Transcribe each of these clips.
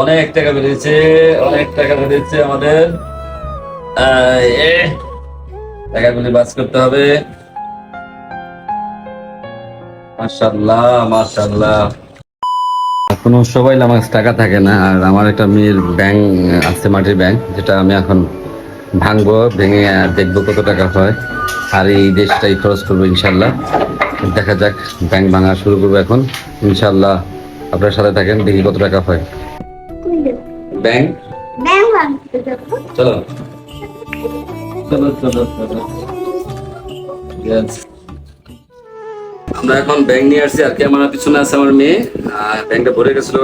অনেক টাকা বেরিয়েছে, অনেক টাকা বেরিয়েছে আমাদের। টাকাগুলি বাস করতে হবে। মাশাল্লাহ এখনও সবাই আমার টাকা থাকে না, আর আমার একটা মেয়ের ব্যাংক আছে, মাটির ব্যাংক, যেটা আমি এখন ভাঙবো, ভেঙে দেখব কত টাকা হয়। আর এই দেশটাই খরচ করব ইনশাল্লাহ দেখা যাক, ব্যাংক ভাঙা শুরু করব এখন ইনশাল্লাহ আপনার সাথে থাকেন দেখি কত টাকা হয়। ব্যাংক? চলো চলো চলো চলো। আমরা এখন ব্যাংক নিয়ে আসছি আর কি আমার পিছনে আছে আমার মেয়ে। আর ব্যাংকটা ভরে গেছিল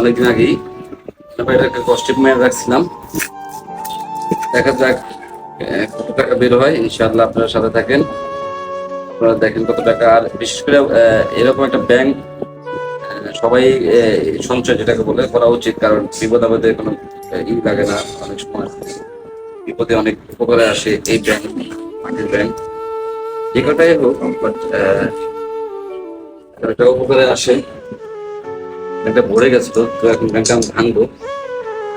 অনেকদিন আগেই। তারপর এটাকে কষ্টে মেয়ে রাখছিলাম। দেখা যাক কত টাকা বের হয়। ইনশাআল্লাহ আপনারা সাথে থাকেন। আপনারা দেখেন কত টাকা। আর বিশেষ করে আহ, এরকম একটা ব্যাংক সবাই সঞ্চয় যেটাকে বলে করা উচিত কারণ বিপদ আপদে কোনো ই লাগে না অনেক সময়। বিপদে অনেক উপকারে আসে এই ব্যাংক মাটির ব্যাংক। যে কটাই হোক বাট একটা উপকারে আসে। ব্যাংকটা ভরে গেছে তো তো এখন ব্যাংকটা আমি ভাঙবো।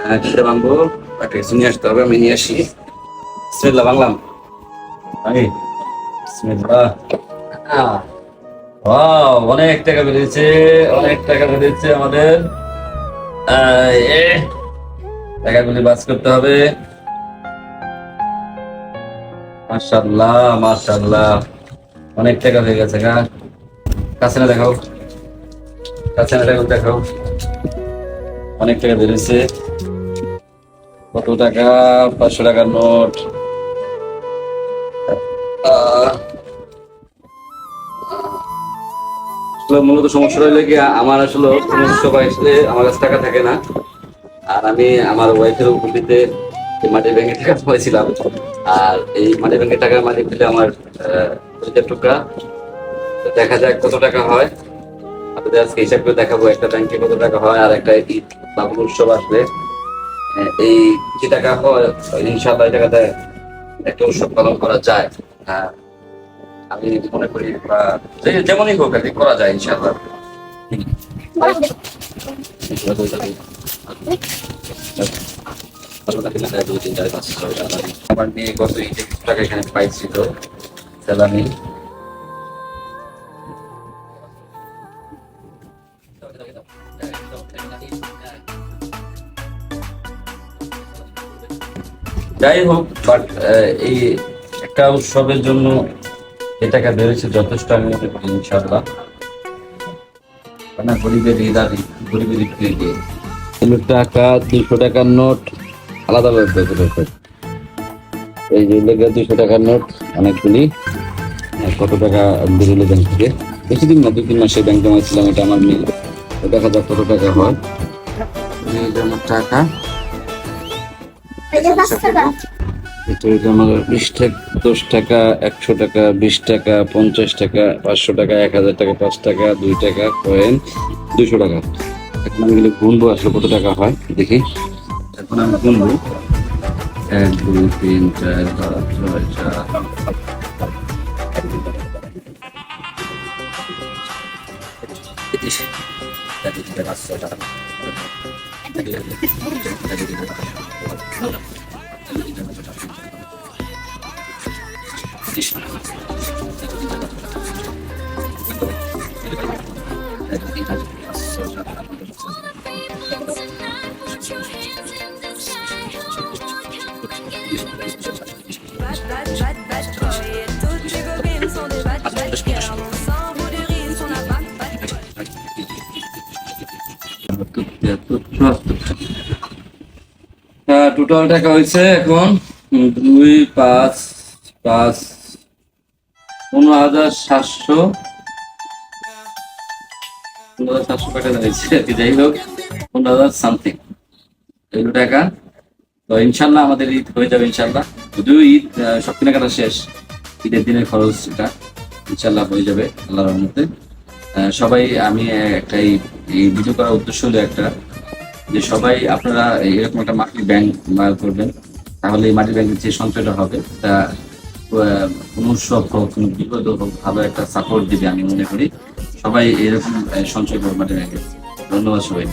আহ, কিটা ভাঙবো একটা কিছু নিয়ে আসতে হবে আমি নিয়ে আসি। বিসমিল্লাহ ভাঙলাম? ভাঙি? বিসমিল্লাহ Wow, অনেক টাকা বেরিয়েছে, অনেক টাকা বেরিয়েছে আমাদের। টাকাগুলি বাস করতে হবে। মাশাল্লাহ মাশাল্লাহ অনেক টাকা হয়ে গেছে গা কাছে না দেখাও। কাছে না দেখাও দেখাও। অনেক টাকা বেরিয়েছে। কত টাকা? পাঁচশো টাকার নোট। আহ মূলত সমস্যা হইলে কি, আমার আসলে কোনো সবাই আসলে আমার কাছে টাকা থাকে না। আর আমি আমার ওয়াইফের উপকৃতে মাটির ব্যাংকে টাকা পাইছিলাম আর এই মাটির ব্যাংকে টাকা মালিক দিলে আমার পরিচয় টুকরা। দেখা যাক কত টাকা হয়। আপনাদের আজকে হিসাব করে দেখাবো একটা ব্যাংকে কত টাকা হয় আর একটা ঈদ বাবু উৎসব আসলে এই যে টাকা হয় ইনশাল্লাহ এই টাকাতে একটা উৎসব পালন করা যায়। হ্যাঁ আমি মনে করি বা যেমনই হোক আর করা যায় ইনশাআল্লাহ। আমার মেয়ে এখানে যাই হোক বাট এই একটা উৎসবের জন্য এ টাকা বেড়েছে যথেষ্ট আমি করি ইনশাআল্লাহ। না গরিবের হৃদয় গরিবের হৃদয় দিয়ে তিন টাকা দুশো টাকার নোট আলাদা ব্যাপার। এই যে লেগে দুশো টাকার নোট অনেকগুলি। কত টাকা বেরোলো ব্যাংক থেকে? বেশি দিন না দুই তিন মাসে ব্যাংক জমাইছিলাম এটা আমার মেয়ে তো দেখা যাক কত টাকা হয়। টাকা। টাকা আমার বিশ টাকা দশ টাকা একশো টাকা বিশ টাকা পঞ্চাশ টাকা পাঁচশো টাকা এক হাজার টাকা পাঁচ টাকা দুই টাকা কয়েন দুশো টাকা এখন আমি গেলে গুনবো আসলে কত টাকা হয় দেখি এখন আমি গুনবো এক দুই তিন চার পাঁচ ছয় সাত Bad, টোটাল টাকা হয়েছে এখন দুই পাঁচ পাঁচ পনেরো হাজার সাতশো হাজার সাতশো টাকা কি। যাই হোক, পনেরো হাজার সামথিং এগুলো টাকা। তো ইনশাল্লাহ আমাদের ঈদ হয়ে যাবে ইনশাল্লাহ। যদিও ঈদ সব কেনাকাটা শেষ। ঈদের দিনের খরচ এটা ইনশাল্লাহ হয়ে যাবে আল্লাহর রহমতে। সবাই, আমি একটা এই ভিডিও করার উদ্দেশ্য হলো একটা, যে সবাই আপনারা এরকম একটা মাটির ব্যাংক করবেন। তাহলে এই মাটির ব্যাংকের যে সঞ্চয়টা হবে, তা উৎসব হোক বিপদ হোক, ভালো একটা সাপোর্ট দিবে আমি মনে করি। সবাই এরকম সঞ্চয় করবেন ধন্যবাদ সবাই